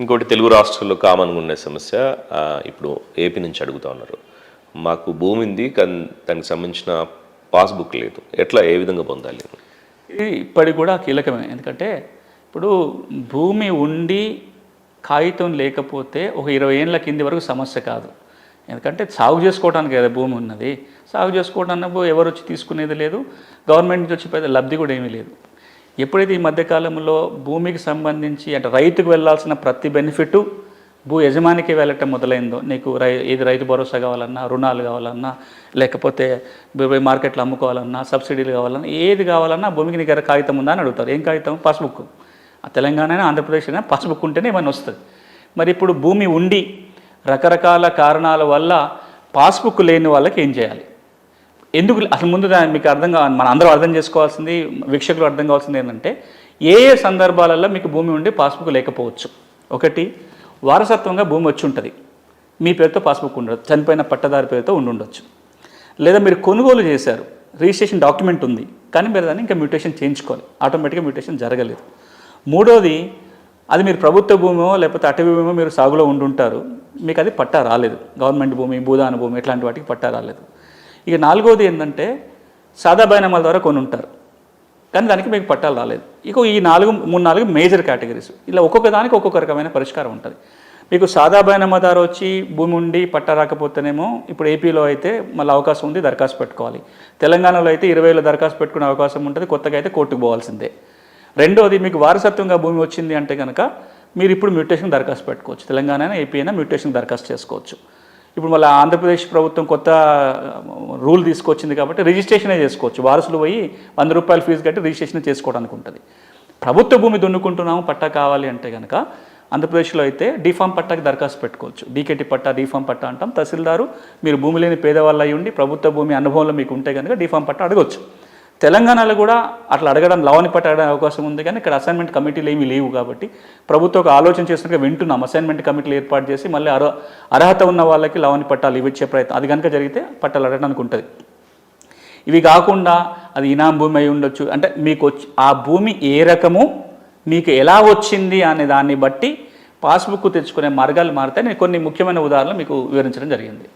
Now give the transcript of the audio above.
ఇంకోటి తెలుగు రాష్ట్రాల్లో కామన్గా ఉన్న సమస్య ఇప్పుడు ఏపీ నుంచి అడుగుతా ఉన్నారు. మాకు భూమి ఉంది కానీ దానికి సంబంధించిన పాస్బుక్ లేదు. ఎట్లా ఏ విధంగా పొందాలి? ఇది ఇప్పటికి కూడా కీలకమే. ఎందుకంటే ఇప్పుడు భూమి ఉండి కాగితం లేకపోతే ఒక ఇరవై ఏళ్ళ కింది వరకు సమస్య కాదు. ఎందుకంటే సాగు చేసుకోవడానికి కదా భూమి ఉన్నది. సాగు చేసుకోవడానికి ఎవరు వచ్చి తీసుకునేది లేదు. గవర్నమెంట్ నుంచి వచ్చి పెద్ద లబ్ధి కూడా ఏమీ లేదు. ఎప్పుడైతే ఈ మధ్యకాలంలో భూమికి సంబంధించి అంటే రైతుకు వెళ్ళాల్సిన ప్రతి బెనిఫిట్ భూ యజమానికి వెళ్ళటం మొదలైందో నీకు రై ఏది రైతు భరోసా కావాలన్నా రుణాలు కావాలన్నా లేకపోతే మార్కెట్లో అమ్ముకోవాలన్నా సబ్సిడీలు కావాలన్నా ఏది కావాలన్నా భూమికి నీ దగ్గర కాగితం ఉందా అని అడుగుతారు. ఏం కాగితం? పాస్బుక్. ఆ తెలంగాణ అయినా ఆంధ్రప్రదేశ్ అయినా పాస్బుక్ ఉంటేనే ఏమైనా వస్తుంది. మరి ఇప్పుడు భూమి ఉండి రకరకాల కారణాల వల్ల పాస్బుక్ లేని వాళ్ళకి ఏం చేయాలి? ఎందుకు అసలు ముందు దాన్ని మీకు అర్థం కావాలి మన అందరూ అర్థం చేసుకోవాల్సింది వీక్షకులు అర్థం కావాల్సింది ఏంటంటే ఏ ఏ సందర్భాలలో మీకు భూమి ఉండి పాస్బుక్ లేకపోవచ్చు. ఒకటి వారసత్వంగా భూమి వచ్చి ఉంటుంది. మీ పేరుతో పాస్బుక్ ఉండదు చనిపోయిన పట్టదారి పేరుతో ఉండి ఉండొచ్చు. లేదా మీరు కొనుగోలు చేశారు రిజిస్ట్రేషన్ డాక్యుమెంట్ ఉంది కానీ మీరు దాన్ని ఇంకా మ్యూటేషన్ చేయించుకోవాలి ఆటోమేటిక్గా మ్యూటేషన్ జరగలేదు. మూడోది అది మీరు ప్రభుత్వ భూమో లేకపోతే అటవీ భూమో మీరు సాగులో ఉండుంటారు మీకు అది పట్టా రాలేదు. గవర్నమెంట్ భూమి భూదాన భూమి ఇట్లాంటి వాటికి పట్టా రాలేదు. ఇక నాలుగోది ఏంటంటే సాదా బైనామాల ద్వారా కొని ఉంటారు కానీ దానికి మీకు పట్టాలు రాలేదు. ఇక ఈ నాలుగు మూడు నాలుగు మేజర్ కేటగిరీస్. ఇలా ఒక్కొక్క దానికి ఒక్కొక్క రకమైన పరిష్కారం ఉంటుంది. మీకు సాదా బైనామా ద్వారా వచ్చి భూమి ఉండి పట్టా రాకపోతేనేమో ఇప్పుడు ఏపీలో అయితే మళ్ళీ అవకాశం ఉంది దరఖాస్తు పెట్టుకోవాలి. తెలంగాణలో అయితే ఇరవైలో దరఖాస్తు పెట్టుకునే అవకాశం ఉంటుంది కొత్తగా అయితే కోర్టుకు పోవాల్సిందే. రెండోది మీకు వారసత్వంగా భూమి వచ్చింది అంటే కనుక మీరు ఇప్పుడు మ్యూటేషన్ దరఖాస్తు పెట్టుకోవచ్చు. తెలంగాణ అయినా ఏపీ అయినా మ్యూటేషన్ దరఖాస్తు చేసుకోవచ్చు. ఇప్పుడు మళ్ళీ ఆంధ్రప్రదేశ్ ప్రభుత్వం కొత్త రూల్ తీసుకొచ్చింది కాబట్టి రిజిస్ట్రేషనే చేసుకోవచ్చు. వారసులు పోయి వంద రూపాయలు ఫీజు కట్టి రిజిస్ట్రేషన్ చేసుకోవడానికి ఉంటుంది. ప్రభుత్వ భూమి దున్నుకుంటున్నాము పట్టా కావాలి అంటే కనుక ఆంధ్రప్రదేశ్లో అయితే డిఫామ్ పట్టాకి దరఖాస్తు పెట్టుకోవచ్చు. డీకేటీ పట్టా డిఫామ్ పట్టా అంటాం. తహసీల్దారు మీరు భూమి లేని పేదవాళ్ళు అయి ఉండి ప్రభుత్వ భూమి అనుభవంలో మీకు ఉంటే కనుక డిఫామ్ పట్టా అడగొచ్చు. తెలంగాణలో కూడా అట్లా అడగడం లవని పట్ట అడగడం అవకాశం ఉంది కానీ ఇక్కడ అసైన్మెంట్ కమిటీలు ఏమీ లేవు కాబట్టి ప్రభుత్వం ఒక ఆలోచన చేసినట్టుగా వింటున్నాం. అసైన్మెంట్ కమిటీలు ఏర్పాటు చేసి మళ్ళీ అర్హ అర్హత ఉన్న వాళ్ళకి లవని పట్టాలు ఇవ్వచ్చే ప్రయత్నం. అది కనుక జరిగితే పట్టాలు అడగడానికి ఉంటుంది. ఇవి కాకుండా అది ఇనాం భూమి అయి ఉండొచ్చు. అంటే మీకు వచ్చి ఆ భూమి ఏ రకము మీకు ఎలా వచ్చింది అనే దాన్ని బట్టి పాస్బుక్ తెచ్చుకునే మార్గాలు మారితే నేను కొన్ని ముఖ్యమైన ఉదాహరణలు మీకు వివరించడం జరిగింది.